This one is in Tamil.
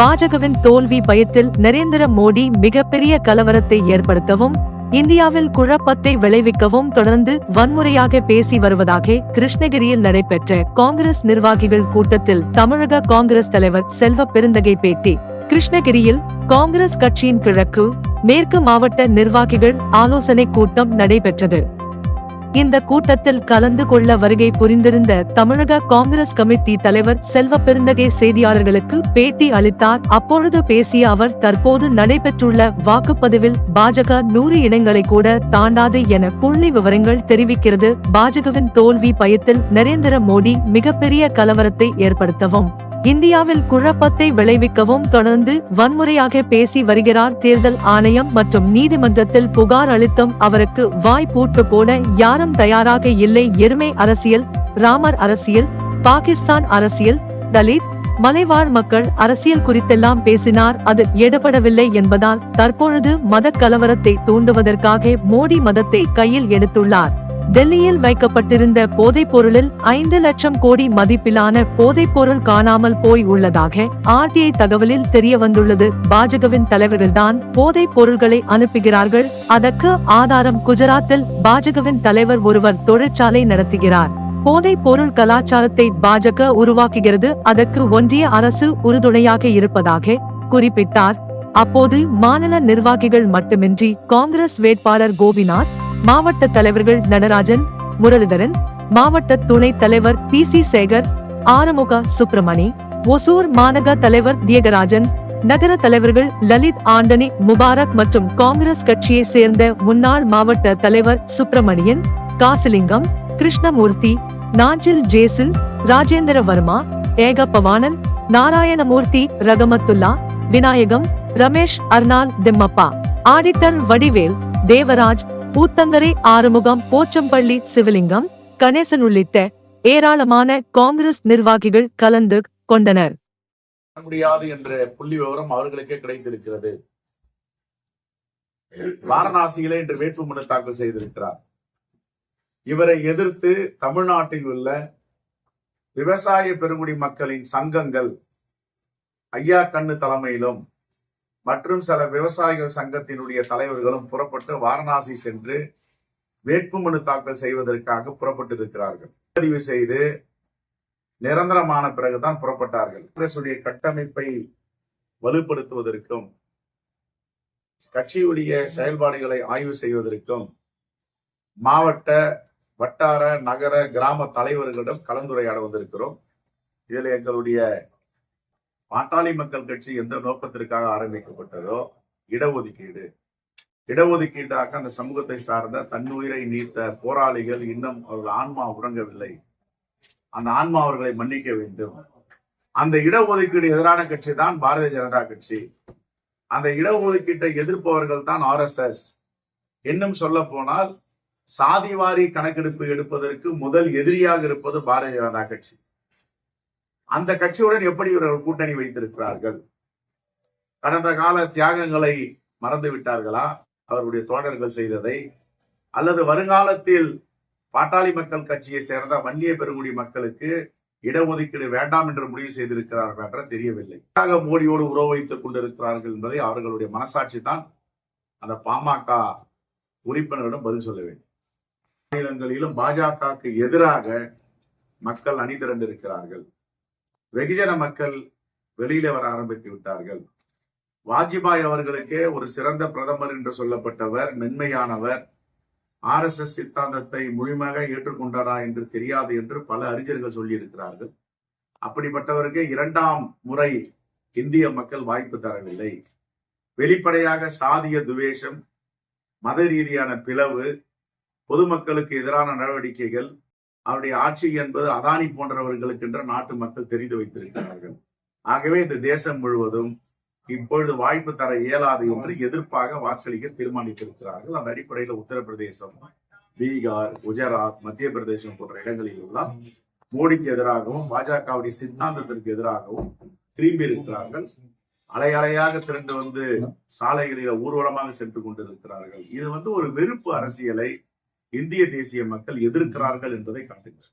பாஜகவின் தோல்வி பயத்தில் நரேந்திர மோடி மிகப்பெரிய கலவரத்தை ஏற்படுத்தவும் இந்தியாவில் குழப்பத்தை விளைவிக்கவும் தொடர்ந்து வன்முறையாக பேசி வருவதாக கிருஷ்ணகிரியில் நடைபெற்ற காங்கிரஸ் நிர்வாகிகள் கூட்டத்தில் தமிழக காங்கிரஸ் தலைவர் செல்வ பெருந்தகை பேட்டி. கிருஷ்ணகிரியில் காங்கிரஸ் கட்சியின் கிழக்கு மேற்கு மாவட்ட நிர்வாகிகள் ஆலோசனை கூட்டம் நடைபெற்றது. இந்த கூட்டத்தில் கலந்து கொள்ள வருகை புரிந்திருந்த தமிழக காங்கிரஸ் கமிட்டி தலைவர் செல்வ பெருந்தகை செய்தியாளர்களுக்கு பேட்டி அளித்தார். அப்பொழுது பேசிய அவர் தற்போது நடைபெற்றுள்ள வாக்குப்பதிவில் பாஜக நூறு இடங்களை கூட தாண்டாது என புள்ளி விவரங்கள் தெரிவிக்கிறது. பாஜகவின் தோல்வி பயத்தில் நரேந்திர மோடி மிகப்பெரிய கலவரத்தை ஏற்படுத்தவும் இந்தியாவில் குழப்பத்தை விளைவிக்கவும் தொடர்ந்து வன்முறையாக பேசி வருகிறார் தேர்தல் ஆணையம் மற்றும் நீதிமன்றத்தில் புகார் அளித்தும் அவருக்கு வாய்ப்பூட்டு போட யாரும் தயாராக இல்லை. எருமை அரசியல் ராமர் அரசியல் பாகிஸ்தான் அரசியல் தலித் மலைவாழ் மக்கள் அரசியல் குறித்தெல்லாம் பேசினார். அது எடுபடவில்லை என்பதால் தற்பொழுது மத கலவரத்தை தூண்டுவதற்காக மோடி மதத்தை கையில் எடுத்துள்ளார். டெல்லியில் வைக்கப்பட்டிருந்த போதைப் பொருளில் ஐந்து லட்சம் கோடி மதிப்பிலான போதைப் பொருள் காணாமல் போய் உள்ளதாக ஆர்டிஐ தகவலில் தெரிய வந்துள்ளது பாஜகவின் தலைவர்கள்தான் போதைப் பொருள்களை அனுப்புகிறார்கள். அதற்கு ஆதாரம் குஜராத்தில் பாஜகவின் தலைவர் ஒருவர் தொழிற்சாலை நடத்துகிறார். போதை பொருள் கலாச்சாரத்தை பாஜக உருவாக்குகிறது. அதற்கு ஒன்றிய அரசு உறுதுணையாக இருப்பதாக குறிப்பிட்டார். அப்போது மாநில நிர்வாகிகள் மட்டுமின்றி காங்கிரஸ் வேட்பாளர் கோபிநாத் மாவட்ட தலைவர்கள் நடராஜன் முரளிதரன் மாவட்ட துணைத் தலைவர் பி சி சேகர் ஆரமுக சுப்பிரமணி ஒசூர் மாநக தலைவர் தியகராஜன் நகர தலைவர்கள் லலித் ஆண்டனி முபாரக் மற்றும் காங்கிரஸ் கட்சியை சேர்ந்த முன்னாள் மாவட்ட தலைவர் சுப்பிரமணியன் காசிலிங்கம் கிருஷ்ணமூர்த்தி நாஞ்சில் ஜேசில் ராஜேந்திர வர்மா ஏகப்பவானன் நாராயணமூர்த்தி ரகமத்துல்லா விநாயகம் ரமேஷ் அர்னால் திம்மப்பா ஆடிட்டர் வடிவேல் தேவராஜ் பூத்தங்கரை ஆறுமுகம் போச்சம்பள்ளி சிவலிங்கம் கணேசன் உள்ளிட்ட ஏராளமான காங்கிரஸ் நிர்வாகிகள் கலந்து கொண்டனர். முடியாது என்ற புள்ளி விவரம் அவர்களுக்கே கிடைத்திருக்கிறது. வாரணாசியிலே இன்று வேட்புமனு தாக்கல் செய்திருக்கிறார். இவரை எதிர்த்து தமிழ்நாட்டில் உள்ள விவசாய பெருங்குடி மக்களின் சங்கங்கள் ஐயா கண்ணு தலைமையிலும் மற்றும் சில விவசாயிகள் சங்கத்தினுடைய தலைவர்களும் புறப்பட்டு வாரணாசி சென்று வேட்புமனு தாக்கல் செய்வதற்காக புறப்பட்டு இருக்கிறார்கள் பதிவு செய்து நிரந்தரமான பிறகுதான் புறப்பட்டார்கள். காங்கிரசுடைய கட்டமைப்பை வலுப்படுத்துவதற்கும் கட்சியுடைய செயல்பாடுகளை ஆய்வு செய்வதற்கும் மாவட்ட வட்டார நகர கிராம தலைவர்களிடம் கலந்துரையாட வந்திருக்கிறோம் இதில் எங்களுடைய பாட்டாளி மக்கள் கட்சி எந்த நோக்கத்திற்காக ஆரம்பிக்கப்பட்டதோ இடஒதுக்கீடு. இடஒதுக்கீடாக அந்த சமூகத்தை சார்ந்த தன்னுயிரை நீத்த போராளிகள் இன்னும் அவர்கள் ஆன்மா உறங்கவில்லை. அந்த ஆன்மா அவர்களை மன்னிக்க வேண்டும். அந்த இடஒதுக்கீடு எதிரான கட்சி தான் பாரதிய ஜனதா கட்சி. அந்த இடஒதுக்கீட்டை எதிர்ப்பவர்கள் தான் ஆர்எஸ்எஸ் இன்னும் சொல்ல போனால் சாதிவாரி கணக்கெடுப்பு எடுப்பதற்கு முதல் எதிரியாக இருப்பது பாரதிய ஜனதா கட்சி. அந்த கட்சியுடன் எப்படி இவர்கள் கூட்டணி வைத்திருக்கிறார்கள்? கடந்த கால தியாகங்களை மறந்து விட்டார்களா? அவர்களுடைய தோழர்கள் செய்ததை? அல்லது வருங்காலத்தில் பாட்டாளி மக்கள் கட்சியை சேர்ந்த வன்னிய பெருங்குடி மக்களுக்கு இடஒதுக்கீடு வேண்டாம் என்று முடிவு செய்திருக்கிறார்கள் என்ற தெரியவில்லை. மோடியோடு உறவு வைத்துக் கொண்டிருக்கிறார்கள் என்பதை அவர்களுடைய மனசாட்சி தான் அந்த பாமக உறுப்பினரிடம் பதில் சொல்ல வேண்டும். மாநிலங்களிலும் பாஜகவுக்கு எதிராக மக்கள் அணி திரண்டிருக்கிறார்கள் வெகுஜன மக்கள் வெளியில வர ஆரம்பித்து விட்டார்கள். வாஜ்பாய் அவர்களுக்கே ஒரு சிறந்த பிரதமர் என்று சொல்லப்பட்டவர் மென்மையானவர். ஆர் எஸ் எஸ் சித்தாந்தத்தை முழுமையாக ஏற்றுக்கொண்டாரா என்று தெரியாது என்று பல அறிஞர்கள் சொல்லியிருக்கிறார்கள். அப்படிப்பட்டவருக்கு இரண்டாம் முறை இந்திய மக்கள் வாய்ப்பு தரவில்லை. வெளிப்படையாக சாதிய துவேஷம் மத ரீதியான பிளவு பொதுமக்களுக்கு எதிரான நடவடிக்கைகள் அவருடைய ஆட்சி என்பது அதானி போன்றவர்களுக்கு என்று நாட்டு மக்கள் தெரிந்து வைத்திருக்கிறார்கள். ஆகவே இந்த தேசம் முழுவதும் இப்பொழுது வாய்ப்பு தர இயலாது என்று எதிர்ப்பாக வாக்களிக்க தீர்மானித்திருக்கிறார்கள். அந்த அடிப்படையில் உத்தரப்பிரதேசம் பீகார் குஜராத் மத்திய பிரதேசம் போன்ற இடங்களில் எல்லாம் மோடிக்கு எதிராகவும் பாஜகவுடைய சித்தாந்தத்திற்கு எதிராகவும் திரும்பி இருக்கிறார்கள் அலை அலையாக திரண்டு வந்து சாலைகளில ஊர்வலமாக சென்று கொண்டிருக்கிறார்கள். இது வந்து ஒரு வெறுப்பு அரசியலை இந்திய தேசிய மக்கள் எதிர்க்கிறார்கள் என்பதை காட்டுகிறது.